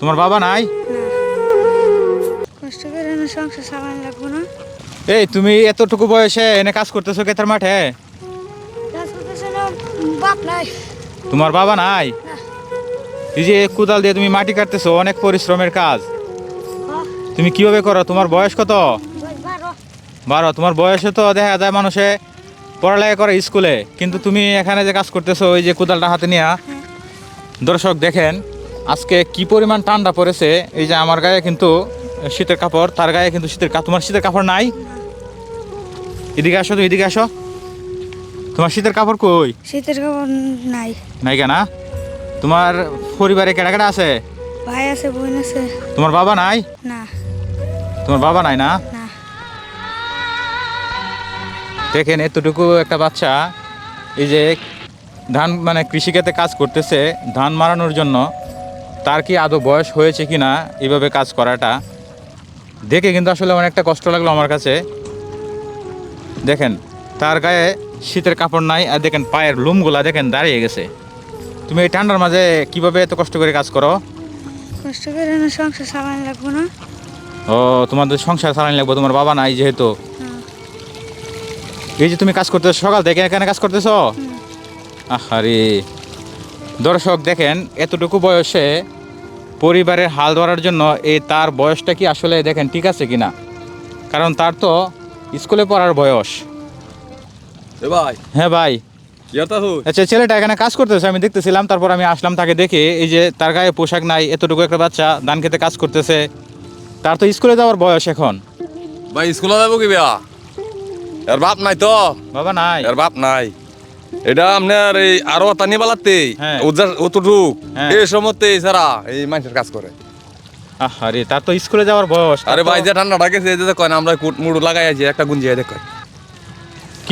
তোমার বাবা নাই? কষ্ট করে না সংসার চালান লাগবো না। এই তুমি এতটুকু বয়সে এনে কাজ করতেছো কেতার মাঠে? কাজ করতেছে না বাপ নাই। তোমার বাবা নাই? এই যে কোদাল দিয়ে তুমি মাটি কাটতেছো অনেক পরিশ্রমের কাজ। হ্যাঁ, তুমি কীভাবে করো? তোমার বয়স কত? বারো। বারো। তোমার বয়সে তো দেখা যায় মানুষে পড়ালেখা করে স্কুলে কিন্তু তুমি এখানে যে কাজ করতেছো ওই যে কোদালটা হাতে নিয়ে দর্শক দেখেন আজকে কি পরিমাণ ঠান্ডা পড়েছে এই যে আমার গায়ে কিন্তু শীতের কাপড় তার গায়ে কিন্তু শীতের তোমার শীতের কাপড় নাই? এদিকে আসো তুমি এদিকে আসো। তোমার শীতের কাপড় কই? শীতের কাপড় নাই। নাই কেনা? তোমার পরিবারে কেডা কেডা আছে? ভাই আছে বোন আছে। তোমার বাবা নাই? না। তোমার বাবা নাই না? না। দেখেন এতটুকু একটা বাচ্চা এই যে ধান মানে কৃষিক্ষেত্রে কাজ করতেছে ধান মারানোর জন্য তার কি আদৌ বয়স হয়েছে কি না এভাবে কাজ করাটা দেখে কিন্তু আসলে অনেকটা কষ্ট লাগল আমার কাছে। দেখেন তার গায়ে শীতের কাপড় নাই আর দেখেন পায়ের লুমগুলা দেখেন দাঁড়িয়ে গেছে। তুমি এই ঠান্ডার মাঝে কীভাবে এত কষ্ট করে কাজ করো? কষ্ট করে না সংসার চালান লাগবো না। ও তোমাদের সংসার চালানি লাগবে তোমার বাবা নাই যেহেতু। হ্যাঁ, এই যে তুমি কাজ করতেছো সকাল থেকে এখানে কাজ করতেছো। আহারে। দর্শক দেখেন এতটুকু বয়সে পরিবারের হাল ধরার জন্য এই তার বয়সটা কি আসলে দেখেন ঠিক আছে কিনা? কারণ তার তো স্কুলে পড়ার বয়স। ভাই। হ্যাঁ ভাই। কি আচ্ছা ছেলেটা এখানে কাজ করতেছে আমি দেখতেছিলাম তারপর আমি আসলাম তাকে দেখে এই যে তার গায়ে পোশাক নাই এতটুকু একটা বাচ্চা ধান খেতে কাজ করতেছে। তার তো স্কুলে যাওয়ার বয়স এখন। ভাই স্কুলে যাব কি বিয়া এর বাপ নাই তো? বাবা নাই। এর বাপ নাই। এটা আপনার এই আরও বালাতে হ্যাঁ। অতটুক হ্যাঁ। এই সময়তে ছাড়া এই মানুষের কাজ করে। আহারে তার তো স্কুলে যাওয়ার বয়স আরে ভাই যে যে কয় না আমরা মুড়ু লাগাই আছি একটা দেখ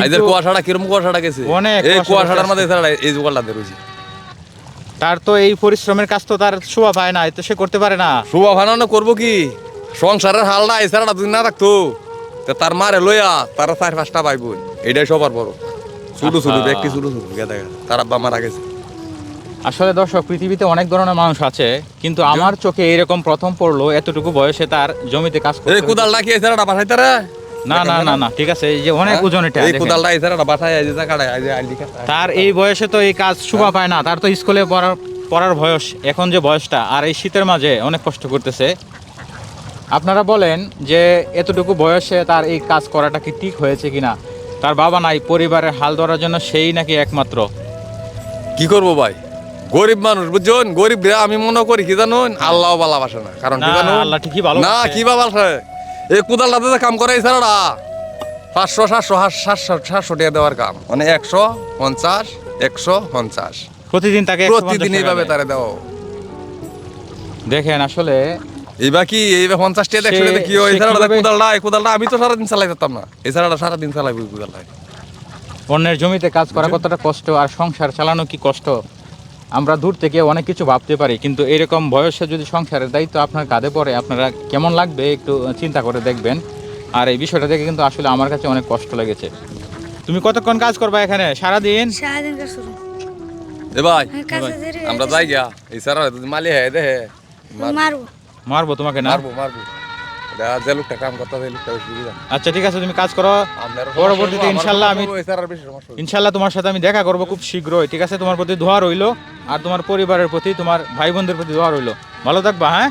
আইদের কুয়াশাটা কিরম কুয়াশাটা গেছে। অনেক এই কুয়াশাটার মধ্যে ছাড়া এই জোগাড়টা তার তো এই পরিশ্রমের কাজ তো তার শোভা পায় না তো সে করতে পারে না। শুভ ভানানো করব কি? সংসারের হালটা ছাড়াটা তুই না রাখতো তার মারে লইয়া তারা চার পাঁচটা ভাই বোন এটাই সবার বড়। ছোটো ছোটো ব্যক্তি ছোটো ছোটো গেদা গেদা। তার আব্বা মারা গেছে। আসলে দর্শক পৃথিবীতে অনেক ধরনের মানুষ আছে কিন্তু আমার চোখে এরকম প্রথম পড়ল এতটুকু বয়সে তার জমিতে কাজ এই করতে কুদালটা কি এই ছাড়াটা বাসাইতে রে না না না না ঠিক আছে এই যে অনেক ওজন এটা হ্যাঁ? এই। কুদালটা বাসায় কাটায় এই যে তার এই বয়সে তো এই কাজ শোভা পায় না তার তো স্কুলে পড়ার পড়ার বয়স এখন যে বয়সটা আর এই শীতের মাঝে অনেক কষ্ট করতেছে। আপনারা বলেন যে এতটুকু বয়সে তার এই কাজ করাটা কি ঠিক হয়েছে কিনা? তার বাবা নাই পরিবারের হাল ধরার জন্য সেই নাকি একমাত্র। কি করব ভাই? গরিব মানুষ বুঝছেন? গরিব রে আমি মনে করি কি জানুন? আল্লাহ ভালোবাসে না। কারণ কি আল্লাহ ঠিকই ভালোবাসে। না কি ভালোবাসে এই কুদালটাতে যে কাম করে এই ছাড়াটা পাঁচশো সাতশো সাতশো সাতশো টাকা দেওয়ার কাম। মানে একশো পঞ্চাশ একশো পঞ্চাশ। প্রতিদিন তাকে প্রতিদিন এইভাবে। তারে দেওয়া। দেখেন আসলে এইবার কি এইবার পঞ্চাশ টাকা একশো টাকা কি হয়? ছাড়াটা কিভাবে- কুদালটা আমি তো সারাদিন চালাই যেতাম না। এই ছাড়াটা সারাদিন চালাইবো এই কুদালটা অন্যের জমিতে কাজ করা কতটা কষ্ট আর সংসার চালানো কি কষ্ট? আমরা দূর থেকে অনেক কিছু ভাবতে পারি কিন্তু এরকম বয়সে যদি সংসারের দায়িত্ব আপনার কাঁধে পড়ে আপনারা কেমন লাগবে একটু চিন্তা করে দেখবেন। আর এই বিষয়টা দেখে কিন্তু আসলে আমার কাছে অনেক কষ্ট লেগেছে। তুমি কতক্ষণ কাজ করবা এখানে? সারাদিন? সারাদিন কাজ করুন এ ভাই হ্যাঁ, আমরা যাই গিয়া। এই যদি মালি হ্যাঁ দেখে মারবো। মারবো তোমাকে না? মারবো মারবো। যে লোকটা কাম করতে লোকটা বেশি আচ্ছা ঠিক আছে তুমি কাজ করো। পরবর্তীতে ইনশাল্লাহ আমি। ইনশাল্লাহ তোমার সাথে আমি দেখা করব খুব শীঘ্রই ঠিক আছে? তোমার প্রতি দোয়া রইল আর তোমার পরিবারের প্রতি তোমার ভাই বোনদের প্রতি দোয়া রইল। ভালো থাকবা হ্যাঁ?